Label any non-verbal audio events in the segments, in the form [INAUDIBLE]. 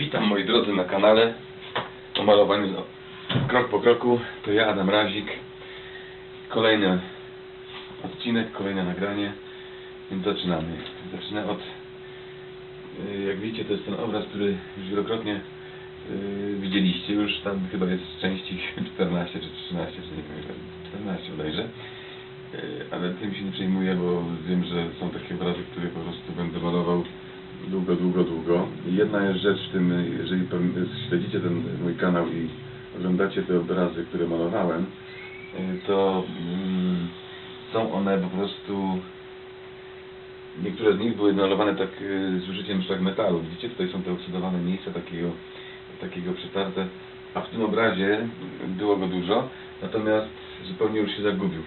Witam moi drodzy na kanale o malowaniu z- krok po kroku. To ja Adam Razik. Kolejny odcinek, kolejne nagranie. Więc zaczynamy. Zacznę od y, jak widzicie to jest ten obraz, który już wielokrotnie y, widzieliście. Już tam chyba jest części 14 czy 13, czy nie pamiętam. 14 bodajże. Y, Ale tym się nie przejmuję, bo wiem, że są takie obrazy, które po prostu będę malował długo, długo, długo. Jedna jest rzecz w tym, jeżeli śledzicie ten mój kanał i oglądacie te obrazy, które malowałem, y, to mm, są one po prostu niektóre z nich były malowane tak y, z użyciem szlag metalu. Widzicie, tutaj są te oksydowane miejsca takiego, takiego przetarte, a w tym obrazie było go dużo, natomiast zupełnie już się zagubił.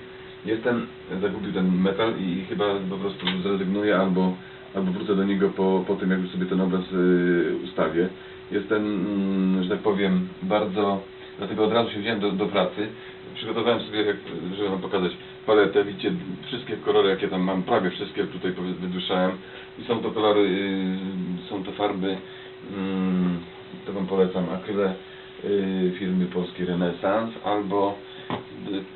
Jestem, zagubił ten metal i chyba po prostu zrezygnuję albo, albo wrócę do niego po, po tym, jak już sobie ten obraz y, ustawię. Jestem, mm, że tak powiem, bardzo, dlatego od razu się wziąłem do, do pracy. Przygotowałem sobie, jak, żeby wam pokazać paletę. Widzicie, wszystkie kolory, jakie tam mam, prawie wszystkie tutaj wyduszałem. I są to kolory, y, są to farby, mm, to wam polecam, akryle y, firmy polskiej Renesans, albo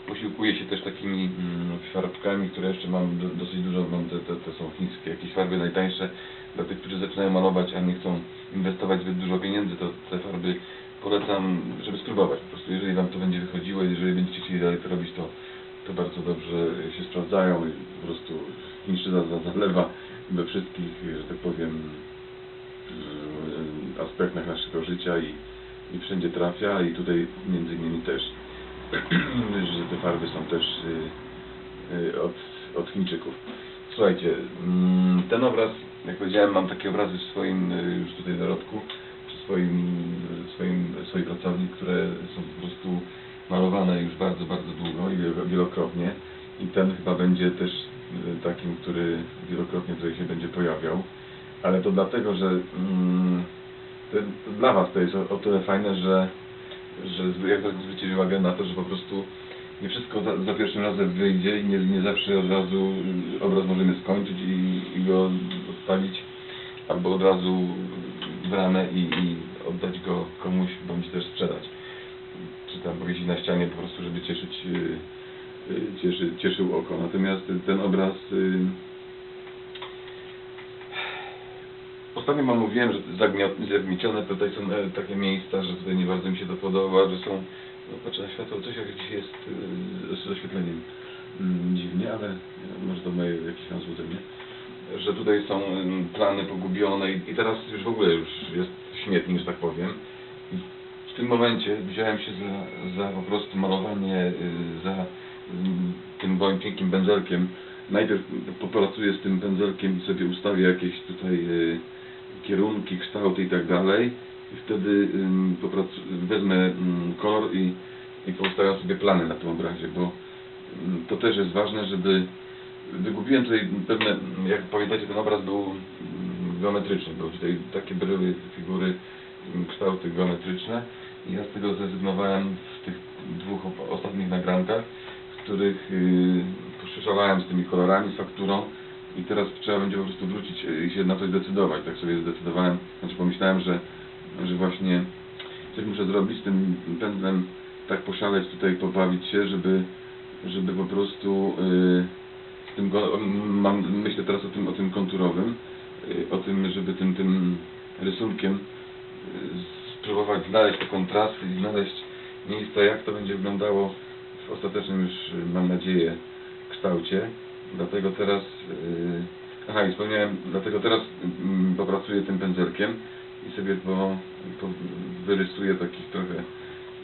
posiłkuję się też takimi mm, farbkami, które jeszcze mam do, dosyć dużo, mam te, te, te są chińskie, jakieś farby najtańsze dla tych, którzy zaczynają malować, a nie chcą inwestować zbyt dużo pieniędzy, to te farby polecam, żeby spróbować. Po prostu jeżeli wam to będzie wychodziło, jeżeli będziecie chcieli dalej to robić, to, to bardzo dobrze się sprawdzają i po prostu chińszczyzna za- zalewa we wszystkich, że tak powiem, mm, aspektach naszego życia i, i wszędzie trafia i tutaj między innymi też, [CLEARS THROAT] że te farby są też y, y, od, od Chińczyków. Słuchajcie, mm, ten obraz, jak powiedziałem, mam takie obrazy w swoim y, już tutaj zarodku, przy swoim, swoim, swojej pracowni, które są po prostu malowane już bardzo, bardzo długo i wielo- wielokrotnie. I ten chyba będzie też takim, który wielokrotnie tutaj się będzie pojawiał. Ale to dlatego, że mm, to dla Was to jest o, o tyle fajne, że, że jak zwrócić uwagę na to, że po prostu nie wszystko za, za pierwszym razem wyjdzie i nie, nie zawsze od razu y, obraz możemy skończyć i, i go odpalić albo od razu w ramę i, i oddać go komuś bądź też sprzedać. Czy tam powiesić na ścianie po prostu, żeby cieszyć, y, y, cieszy, cieszył oko. Natomiast ten obraz y, Ostatnio wam mówiłem, że zagmiecione tutaj są e, takie miejsca, że tutaj nie bardzo mi się to podoba, że są, no patrzę na światło, coś jak gdzieś jest e, z oświetleniem mm, dziwnie, ale e, może to moje jakieś tam złudzenie, że tutaj są mm, plany pogubione i, i teraz już w ogóle już jest śmietnik, że tak powiem. I w tym momencie wziąłem się za, za po prostu malowanie, y, za mm, tym moim pięknym pędzelkiem. Najpierw popracuję z tym pędzelkiem i sobie ustawię jakieś tutaj y, kierunki, kształty i tak dalej. I wtedy wezmę kolor i, i poustawiam sobie plany na tym obrazie, bo to też jest ważne, żeby wygubiłem tutaj pewne, jak pamiętacie ten obraz był geometryczny, był tutaj takie były figury, kształty geometryczne i ja z tego zrezygnowałem w tych dwóch ostatnich nagrankach, w których yy, z tymi kolorami, z fakturą i teraz trzeba będzie po prostu wrócić e, i się na coś zdecydować. Tak sobie zdecydowałem, znaczy pomyślałem, że, że właśnie coś muszę zrobić z tym pędzlem, tak poszaleć tutaj, pobawić się, żeby, żeby po prostu yy, tym, mam, myślę teraz o tym, o tym konturowym, yy, o tym, żeby tym, tym rysunkiem yy, spróbować znaleźć te kontrasty i znaleźć miejsca, jak to będzie wyglądało w ostatecznym już, mam nadzieję, kształcie. Dlatego teraz, yy, aha i wspomniałem, dlatego teraz mm, popracuję tym pędzelkiem i sobie po, po wyrysuję takich trochę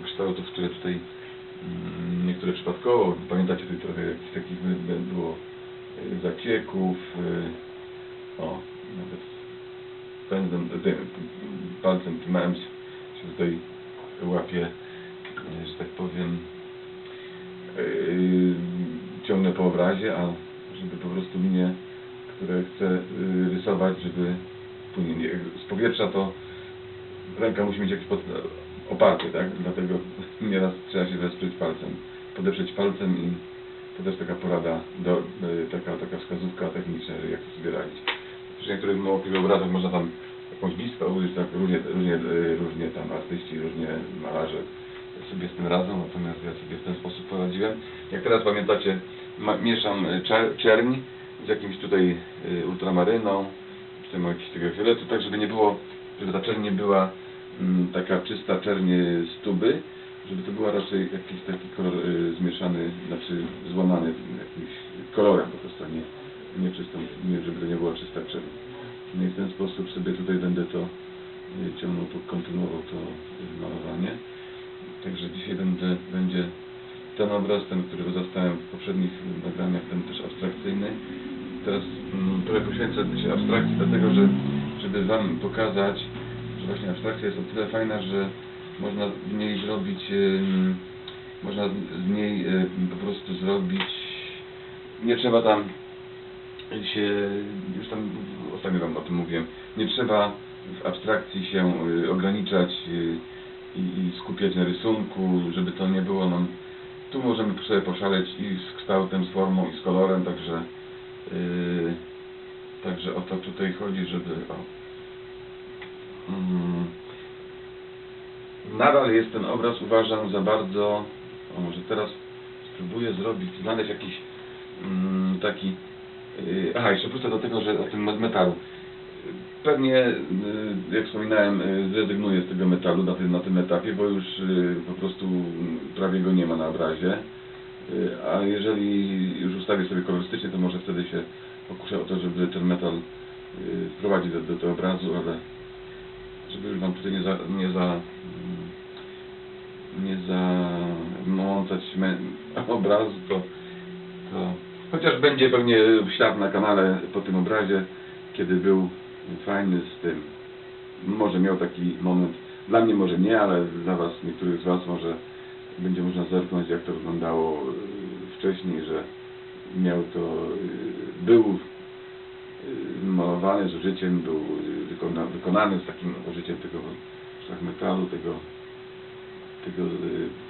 kształtów, które tutaj mm, niektóre przypadkowo, pamiętacie tutaj trochę jakichś takich by- by było yy, zacieków, yy, o, nawet pędzlem, tym, palcem trzymałem się, się tutaj łapię, yy, że tak powiem, ciągnę po obrazie, a żeby po prostu linie, które chcę yy, rysować, żeby płynie. Nie, z powietrza to ręka musi mieć jakiś pod, oparty, tak? Dlatego [LAUGHS] nieraz trzeba się wesprzeć palcem, podeprzeć palcem i to też taka porada, do, yy, taka, taka wskazówka techniczna, jak to sobie radzić. Przy niektórych małych obrazach można tam jakąś bitwę użyć, tak różnie, różnie, y, różnie tam artyści, różnie malarze sobie z tym radzą, natomiast ja sobie w ten sposób poradziłem. Jak teraz pamiętacie, mieszam czer, czerń z jakimś tutaj y, ultramaryną, czy tam jakiś tego fioletu, tak żeby nie było, żeby ta czerń nie była mm, taka czysta czerń z tuby, żeby to była raczej jakiś taki kolor y, zmieszany, znaczy złamany jakimś kolorem po prostu, nie, nie czystą, nie, żeby to nie była czysta czerń. No i w ten sposób sobie tutaj będę to ciągnął, kontynuował to malowanie. Także dzisiaj będę, będzie ten obraz, ten, który zostałem w poprzednich nagraniach, ten też abstrakcyjny. Teraz mm, trochę poświęcę się abstrakcji, dlatego że, żeby Wam pokazać, że właśnie abstrakcja jest o tyle fajna, że można z niej zrobić, można z niej y, po prostu zrobić, nie trzeba tam się, już tam ostatnio Wam o tym mówiłem, nie trzeba w abstrakcji się y, ograniczać y, i, i skupiać na rysunku, żeby to nie było nam, tu możemy sobie poszaleć i z kształtem, z formą i z kolorem, także y, także o to tutaj chodzi, żeby o, mm, nadal jest ten obraz uważam za bardzo, o może teraz spróbuję zrobić, znaleźć jakiś mm, taki, yy, aha jeszcze wrócę do tego, że o tym me- metalu. Pewnie, yy, jak wspominałem, yy, zrezygnuję z tego metalu na tym, na tym etapie, bo już yy, po prostu prawie go nie ma na obrazie. A jeżeli już ustawię sobie kolorystycznie, to może wtedy się pokuszę o to, żeby ten metal wprowadzić do, do tego obrazu, ale żeby już Wam tutaj nie za, nie za, mm, nie zamącać [LAUGHS] obrazu, to, to chociaż będzie pewnie ślad na kanale po tym obrazie, kiedy był fajny z tym. Może miał taki moment, dla mnie może nie, ale dla Was, niektórych z Was może będzie można zerknąć jak to wyglądało y, wcześniej, że miał to, y, był y, malowany z użyciem, był wykona, wykonany z takim użyciem tego szachmetalu, tego, tego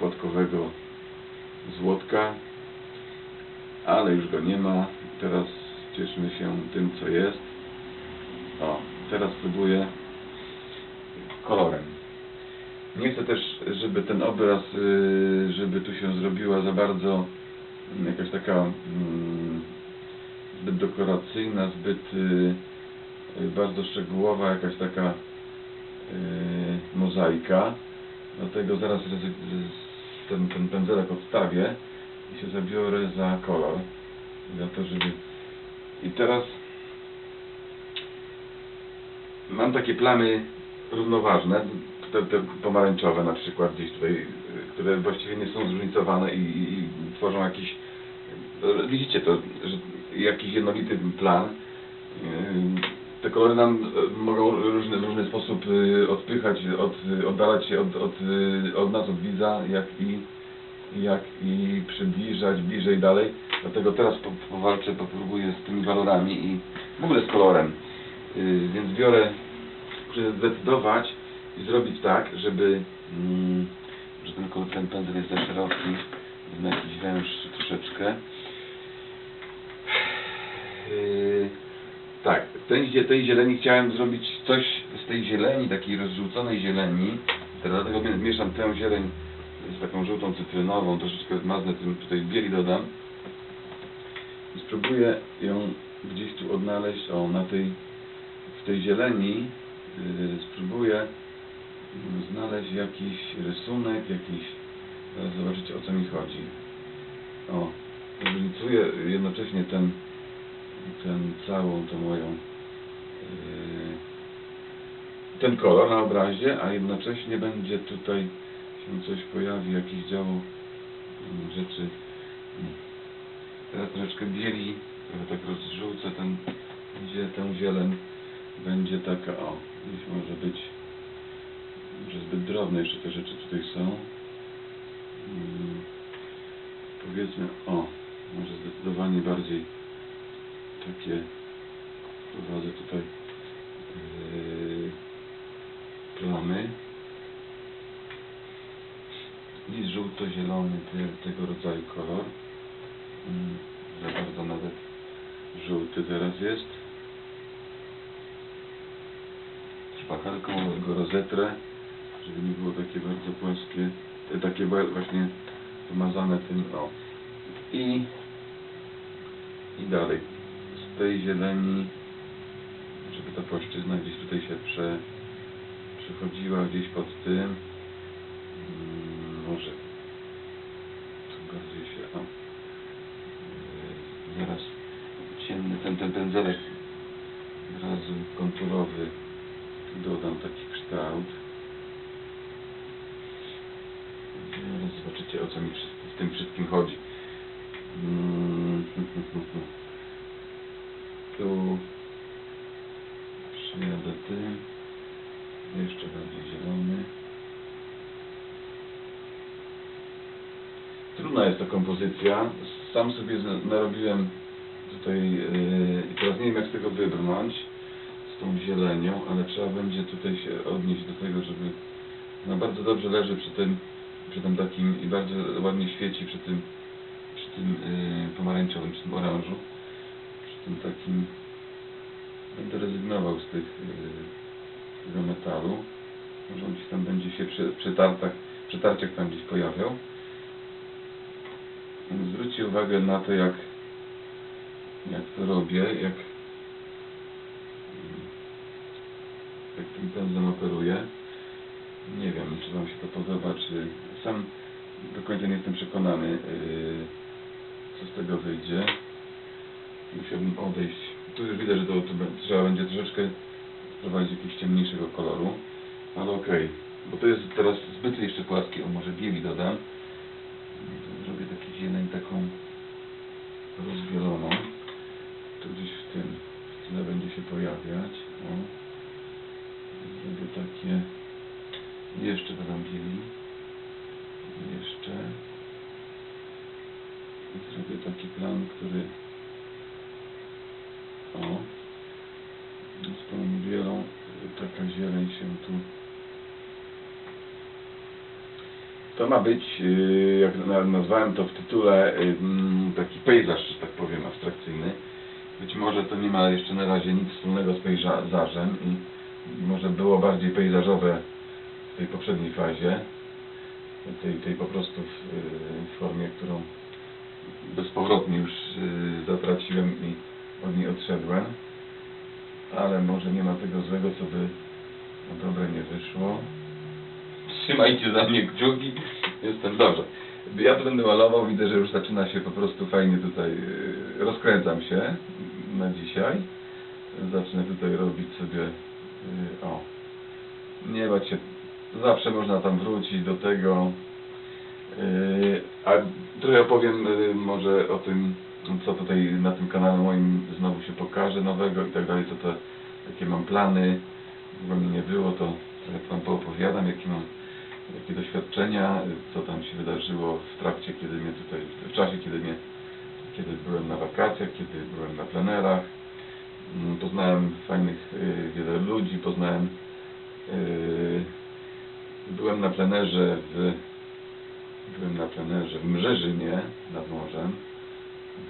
płatkowego złotka, ale już go nie ma. Teraz cieszmy się tym, co jest. O, teraz spróbuję kolorem. Nie chcę też, żeby ten obraz, y, żeby tu się zrobiła za bardzo mm, jakaś taka mm, zbyt dekoracyjna, zbyt y, bardzo szczegółowa, jakaś taka y, mozaika. Dlatego zaraz ten, ten pędzelek odstawię i się zabiorę za kolor. Za to, żeby... I teraz mam takie plamy równoważne, te, te pomarańczowe na przykład gdzieś tutaj, które właściwie nie są zróżnicowane i, i, tworzą jakiś, widzicie to, że jakiś jednolity plan. Te kolory nam mogą w różny, różny sposób y, odpychać, od, oddalać się od, od, od nas, od widza, jak i, jak i przybliżać bliżej dalej. Dlatego teraz po, powalczę, popróbuję z tymi walorami i w ogóle z kolorem. Yy, Więc biorę, zdecydować i zrobić tak, żeby, mm, że ten, kol- ten pędzel jest za szeroki, na jakiś węższy troszeczkę. Yy, tak, tej, tej zieleni chciałem zrobić coś z tej zieleni, takiej rozrzuconej zieleni. Dlatego mie- mieszam tę zieleń z taką żółtą cytrynową, troszeczkę maznę tym tutaj bieli dodam. I spróbuję ją gdzieś tu odnaleźć, o na tej, tej zieleni yy, spróbuję mm, znaleźć jakiś rysunek, jakiś, zobaczycie o co mi chodzi. O, różnicuję jednocześnie ten, ten całą tą moją yy, ten kolor na obrazie, a jednocześnie będzie tutaj się coś pojawi, jakieś działo mm, rzeczy. Mm. Teraz troszeczkę bieli, trochę tak rozrzucę ten, tę zieleń będzie taka, o, gdzieś może być, może zbyt drobne jeszcze te rzeczy tutaj są. Mm, powiedzmy, o, może zdecydowanie bardziej takie prowadzę tutaj yy, plamy. I żółto-zielony te, tego rodzaju kolor. Mm, za bardzo nawet żółty teraz jest szpachelką, go rozetrę, żeby nie było takie bardzo płaskie, e, takie właśnie pomazane tym, o. I, i dalej, z tej zieleni, żeby ta płaszczyzna gdzieś tutaj się prze, przechodziła gdzieś pod tym, mm, może tu bardziej się, o, Yy, zaraz ciemny ten, ten pędzelek razu konturowy kształt. Zaraz zobaczycie o co mi w tym wszystkim chodzi. Mm, [LAUGHS] Tu przyjadę tym. Jeszcze bardziej zielony. Trudna jest to kompozycja. Sam sobie narobiłem tutaj yy, i teraz nie wiem jak z tego wybrnąć z tą zielenią, ale trzeba będzie tutaj się odnieść do tego, żeby no bardzo dobrze leży przy tym, przy tym takim i bardzo ładnie świeci przy tym przy tym yy, pomarańczowym, przy tym oranżu, przy tym takim będę rezygnował z tych yy, tego metalu. Może on gdzieś tam będzie się przy, przy tartach, przy tarciach tam gdzieś pojawiał. Zwróćcie uwagę na to, jak, jak to robię, jak, jak tym pędzlem operuję. Nie wiem, czy Wam się to podoba, czy sam do końca nie jestem przekonany, yy, co z tego wyjdzie. Musiałbym odejść. Tu już widać, że to, to trzeba będzie troszeczkę wprowadzić jakiegoś ciemniejszego koloru, ale okej, bo to jest teraz zbyt jeszcze płaskie, o może bieli dodam. Zrobię taki zieleń taką rozwieloną. Tu gdzieś w tym w tle będzie się pojawiać. O. Takie... Jeszcze dodam bieli. Jeszcze. I zrobię taki plan, który... O. Z tą bielą taka zieleń się tu To ma być, yy, jak na- nazwałem to w tytule, yy, mm, taki pejzaż, że tak powiem, abstrakcyjny. Być może to nie ma jeszcze na razie nic wspólnego z pejzażem i może było bardziej pejzażowe w tej poprzedniej fazie, tej, tej po prostu w, w formie, którą bezpowrotnie już yy, zatraciłem i od niej odszedłem. Ale może nie ma tego złego, co by na dobre nie wyszło. Trzymajcie za mnie kciuki. Jestem dobrze. Ja to będę malował, widzę, że już zaczyna się po prostu fajnie tutaj, yy, rozkręcam się na dzisiaj. Zacznę tutaj robić sobie, o, nie bać się, zawsze można tam wrócić do tego. Yy, a trochę opowiem yy, może o tym, co tutaj na tym kanale moim znowu się pokaże nowego i tak dalej, co to, jakie mam plany, bo mnie nie było, to trochę Wam poopowiadam, jakie mam jakie doświadczenia, co tam się wydarzyło w trakcie, kiedy mnie tutaj, w czasie, kiedy mnie, kiedy byłem na wakacjach, kiedy byłem na plenerach. Mm, Poznałem fajnych, y, wiele ludzi, poznałem, y, byłem na plenerze w, byłem na plenerze w Mrzeżynie nad morzem,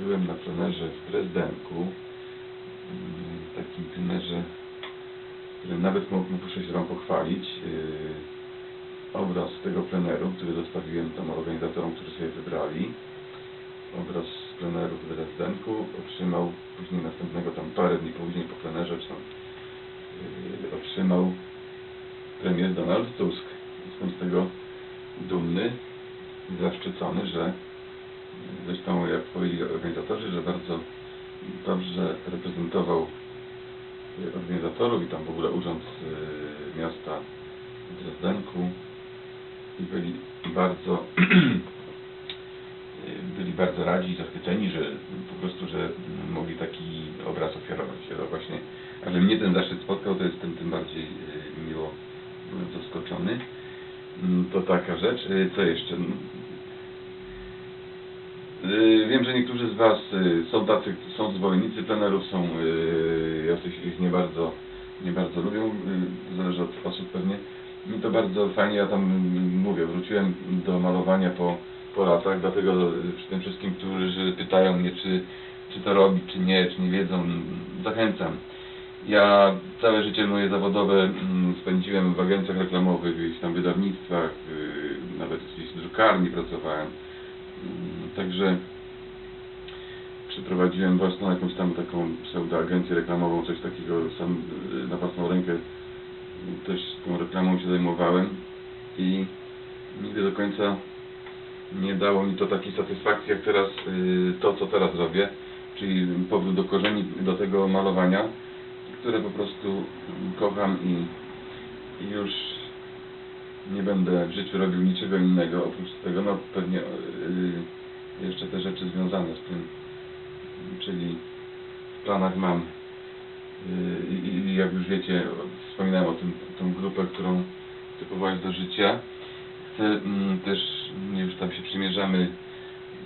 byłem na plenerze w Dresdenku, mm, takim plenerze, którym nawet muszę się Wam pochwalić. y, obraz tego pleneru, który zostawiłem tam organizatorom, którzy sobie wybrali. Obraz z pleneru w Dresdenku otrzymał później następnego tam parę dni później po plenerze, czy tam, yy, otrzymał premier Donald Tusk. Jestem z tego dumny i zaszczycony, że zresztą jak powiedzieli organizatorzy, że bardzo dobrze reprezentował yy, organizatorów i tam w ogóle urząd yy, miasta Dresdenku i byli bardzo [CLEARS THROAT] bardzo radzi i zachwyceni, że po prostu, że mogli taki obraz ofiarować. Ale właśnie, a że mnie ten zaszczyt spotkał, to jestem tym bardziej e, miło byłem zaskoczony. Mm, To taka rzecz. E, Co jeszcze? Mm, Wiem, że niektórzy z Was są tacy, są zwolennicy plenerów, są jacyś ich nie bardzo, nie bardzo lubią, zależy od osób pewnie. Mi to bardzo fajnie, ja tam mm, mówię, wróciłem do malowania po, po latach, dlatego przy tym wszystkim, którzy pytają mnie, czy, czy to robić, czy nie, czy nie wiedzą, zachęcam. Ja całe życie moje zawodowe mm, spędziłem w agencjach reklamowych, gdzieś tam wydawnictwach, yy, nawet w drukarni pracowałem. Mm, Także przeprowadziłem własną jakąś tam taką pseudoagencję reklamową, coś takiego sam yy, na własną rękę yy, też tą reklamą się zajmowałem i nigdy do końca nie dało mi to takiej satysfakcji jak teraz yy, to, co teraz robię, czyli powrót do korzeni, do tego malowania, które po prostu kocham i, już nie będę w życiu robił niczego innego oprócz tego, no pewnie yy, jeszcze te rzeczy związane z tym, czyli w planach mam yy, i, jak już wiecie, wspominałem o tym, tą grupę, którą powołać do życia. Chcę mm, też, mm, już tam się przymierzamy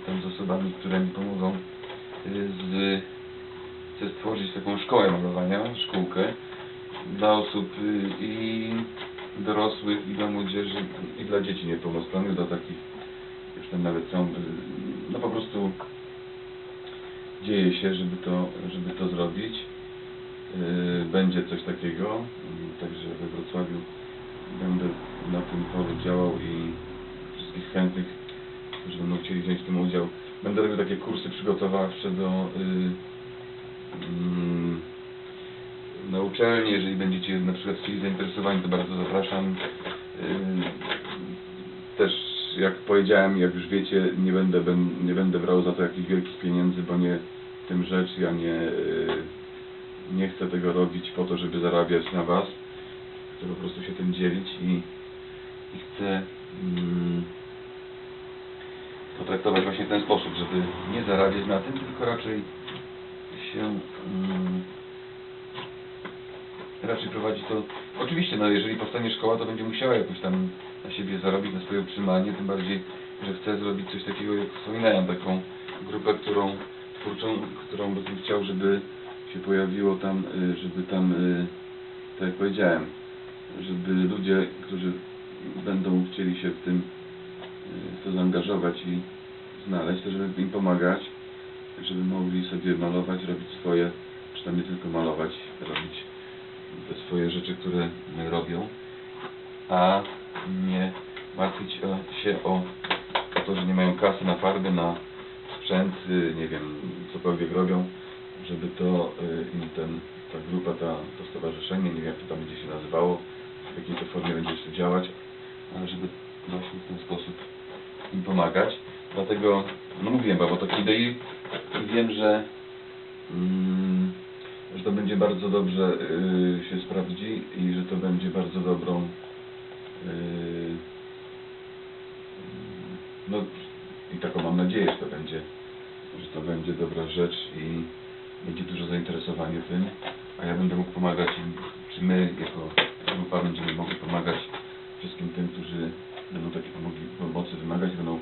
tam z osobami, które mi pomogą, yy, z, chcę stworzyć taką szkołę malowania, szkółkę dla osób y, i dorosłych, i dla młodzieży, i dla dzieci niepełnosprawnych, dla takich, już tam nawet są, y, no po prostu dzieje się, żeby to, żeby to zrobić. Y, Będzie coś takiego, y, także we Wrocławiu będę na tym polu działał i wszystkich chętnych, którzy będą chcieli wziąć w tym udział. Będę robił takie kursy przygotowawcze do y, mm, na uczelni, jeżeli będziecie na przykład chcieli zainteresowani, to bardzo zapraszam. Yy, Też jak powiedziałem, jak już wiecie, nie będę, nie będę brał za to jakichś wielkich pieniędzy, bo nie w tym rzecz, ja nie, yy, nie chcę tego robić po to, żeby zarabiać na Was. Chcę po prostu się tym dzielić i, i chcę mm, potraktować właśnie w ten sposób, żeby nie zarabiać na tym, tylko raczej się mm, raczej prowadzi to. Oczywiście, no jeżeli powstanie szkoła, to będzie musiała jakoś tam na siebie zarobić, na swoje utrzymanie, tym bardziej, że chcę zrobić coś takiego, jak wspominałem, taką grupę, którą twórczą, którą bym chciał, żeby się pojawiło tam, y, żeby tam, y, tak jak powiedziałem, żeby ludzie, którzy będą chcieli się w tym y, w to zaangażować i znaleźć, to żeby im pomagać, żeby mogli sobie malować, robić swoje, czy tam nie tylko malować, robić te swoje rzeczy, które robią, a nie martwić się o, to, że nie mają kasy na farby, na sprzęt, nie wiem, cokolwiek robią, żeby to y, im ten, ta grupa, ta, to stowarzyszenie, nie wiem jak to tam będzie się nazywało, jakiej to formie będzie jeszcze działać, żeby właśnie w ten sposób im pomagać. Dlatego, no mówiłem Wam o takiej idei i wiem, że mm, że to będzie bardzo dobrze y, się sprawdzi i że to będzie bardzo dobrą y, no i taką mam nadzieję, że to będzie że to będzie dobra rzecz i będzie dużo zainteresowanie tym, a ja będę mógł pomagać czy my jako grupa będziemy mogli pomagać wszystkim tym, którzy będą takiej pomocy wymagać, będą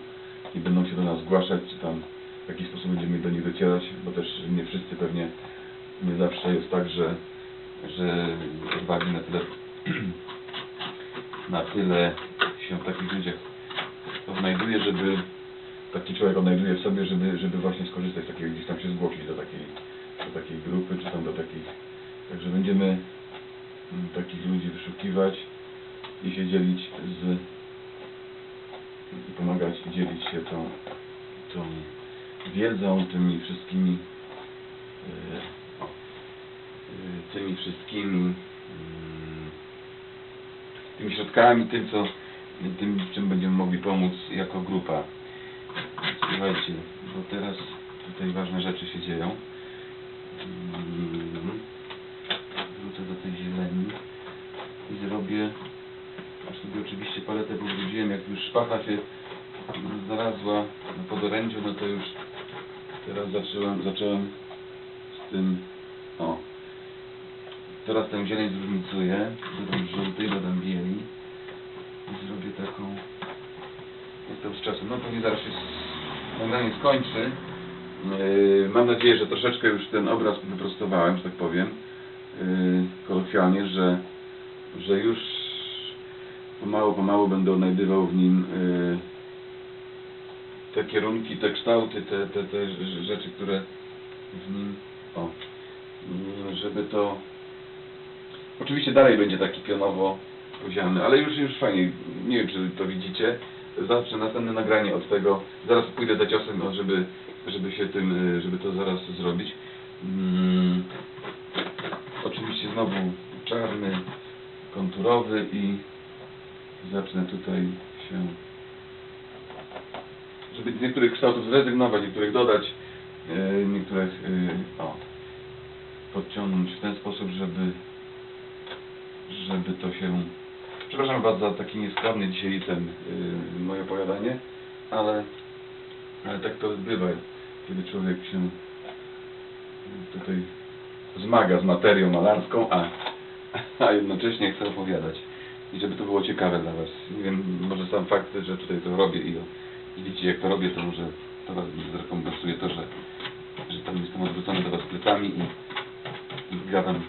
i będą się do nas zgłaszać, czy tam w jakiś sposób będziemy do nich docierać, bo też nie wszyscy pewnie nie zawsze jest tak, że, że odwagi na tyle, [CLEARS THROAT] na tyle się w takich ludziach odnajduje, żeby taki człowiek odnajduje w sobie, żeby, żeby właśnie skorzystać z takiego, gdzieś tam się zgłosić do takiej, do takiej grupy, czy tam do takich, także będziemy mm, takich ludzi wyszukiwać i się dzielić z i pomagać dzielić się tą, tą wiedzą, tymi wszystkimi e, y, tymi wszystkimi mm, tymi środkami, tym co tym czym będziemy mogli pomóc jako grupa. Słuchajcie, bo teraz tutaj ważne rzeczy się dzieją. Mm, Wrócę do tej zieleni i zrobię aż sobie oczywiście paletę pobrudziłem, jak już szpacha się znalazła na podorędziu, no to już teraz zacząłem, zacząłem z tym o. Teraz tę zieleń zróżnicuję dodam żółtej, dodam bieli i zrobię taką to z czasem, no pewnie zaraz się nagranie skończy mam nadzieję, że troszeczkę już ten obraz wyprostowałem, że tak powiem yy, kolokwialnie, że, że już pomału, pomału będę odnajdywał w nim yy, te kierunki, te kształty, te, te, te rz- rzeczy, które w nim, o, żeby to Oczywiście dalej będzie taki pionowo poziomny, ale już, już fajnie. Nie wiem, czy to widzicie. Zawsze następne nagranie od tego. Zaraz pójdę za ciosem, żeby, żeby się tym, y, żeby to zaraz zrobić. Mm, oczywiście znowu czarny, konturowy i zacznę tutaj się żeby z niektórych kształtów zrezygnować, niektórych dodać, e, niektórych e, o, podciągnąć w ten sposób, żeby żeby to się... Przepraszam Was za taki nieskładny dzisiaj ten moje opowiadanie, ale, ale tak to bywa, kiedy człowiek się tutaj zmaga z materią malarską, a, a jednocześnie chce opowiadać. I żeby to było ciekawe dla Was. Nie wiem, może sam fakt, że tutaj to robię i, i widzicie jak to robię, to może to Was zrekompensuje to, że, że tam jestem odwrócony do Was plecami i, i gadam